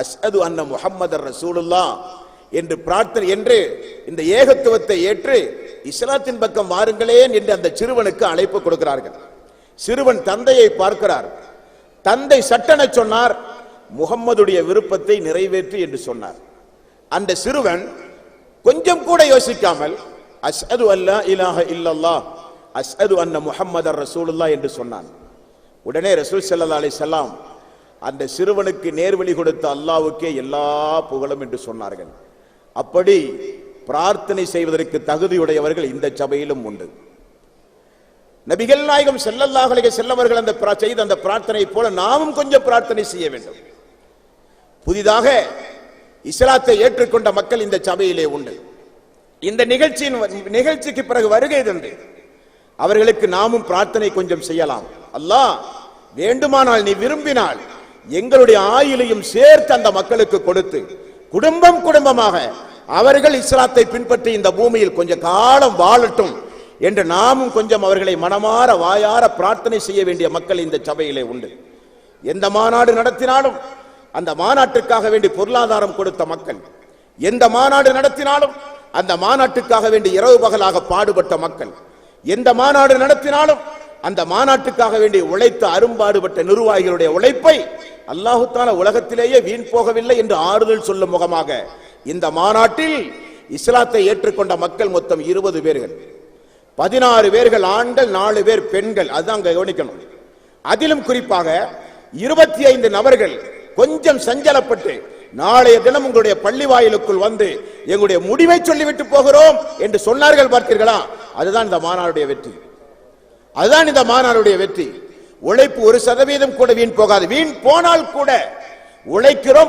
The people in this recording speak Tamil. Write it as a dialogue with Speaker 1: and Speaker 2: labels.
Speaker 1: அஸ்அது அன்ன முஹம்மதர் ரசூலுல்லா என்று பிரார்த்தனை என்று இந்த ஏகத்துவத்தை ஏற்று இஸ்லாத்தின் பக்கம் வாருங்களேன் என்று அந்த சிறுவனுக்கு அழைப்பு கொடுக்கிறார்கள். சிறுவன் தந்தையை பார்க்கிறார். தந்தை சட்டென சொன்னார் முகம்மதுடைய விருப்பத்தை நிறைவேற்று என்று சொன்னார். அந்த சிறுவன் கொஞ்சம் கூட யோசிக்காமல் அஸ்அது அல்லா இலாஹ இல்லல்லா அஸ்அது அன்ன முஹம்மதர் ரசூலுல்லா என்று சொன்னான். உடனே ரசூல் ஸல்லல்லாஹு அலி அந்த சிறுவனுக்கு நேர்வழி கொடுத்த அல்லாவுக்கே எல்லா புகழும் என்று சொன்னார்கள். அப்படி பிரார்த்தனை செய்வதற்கு தகுதியுடையவர்கள் இந்த சபையிலும் உண்டு. நபிகள் நாயகம் ஸல்லல்லாஹு செல்லவர்கள் அந்த பிரா- செய்த அந்த பிரார்த்தனை போல நாமும் கொஞ்சம் பிரார்த்தனை செய்ய வேண்டும். புதிதாக இஸ்லாத்தை ஏற்றுக்கொண்ட மக்கள் இந்த சபையிலே உண்டு. இந்த நிகழ்ச்சியின் நிகழ்ச்சிக்கு பிறகு வருகை தந்து அவர்களுக்கு நாமும் பிரார்த்தனை கொஞ்சம் செய்யலாம். அல்லாஹ் வேண்டுமானால் நீ விரும்பினால் எங்களுடைய ஆயுளையும் சேர்த்து அந்த மக்களுக்கு கொடுத்து குடும்பம் குடும்பமாக அவர்கள் இஸ்லாத்தை பின்பற்றி இந்த பூமியில் கொஞ்சம் காலம் வாழட்டும் என்று நாமும் கொஞ்சம் அவர்களை மனமாற வாயார பிரார்த்தனை செய்ய வேண்டிய மக்கள் இந்த சபையிலே உண்டு. எந்த மாநாடு நடத்தினாலும் அந்த மாநாட்டுக்காக வேண்டி பொருளாதாரம் கொடுத்த மக்கள் எந்த மாநாடு நடத்தினாலும் அந்த மாநாட்டுக்காக வேண்டி இரவு பகலாக பாடுபட்ட மக்கள் எந்த மாநாடு நடத்தினாலும் அந்த மாநாட்டுக்காக வேண்டி உழைத்த அரும்பாடுபட்ட நிர்வாகிகளுடைய உழைப்பை அல்லாஹுத்தான உலகத்திலேயே வீண் போகவில்லை என்று ஆறுதல் சொல்லும் முகமாக இந்த மாநாட்டில் இஸ்லாத்தை ஏற்றுக்கொண்ட மக்கள் மொத்தம் இருபது பேர்கள். பதினாறு பேர்கள் ஆண்கள் நாலு பேர் பெண்கள். அதுதான் அங்க கவனிக்கணும். அதிலும் குறிப்பாக இருபத்தி ஐந்து நபர்கள் கொஞ்சம் சஞ்சலப்பட்டு நாளைய தினம் உங்களுடைய பள்ளி வாயிலுக்குள் வந்து எங்களுடைய முடிவை சொல்லிவிட்டு போகிறோம் என்று சொன்னார்கள் பார்த்தீர்களா? அதுதான் இந்த மாநாடுடைய வெற்றி. அதுதான் இந்த மாநாடுடைய வெற்றி. உழைப்பு ஒரு சதவீதம் கூட வீண் போகாது. வீண் போனால் கூட உழைக்கிறோம்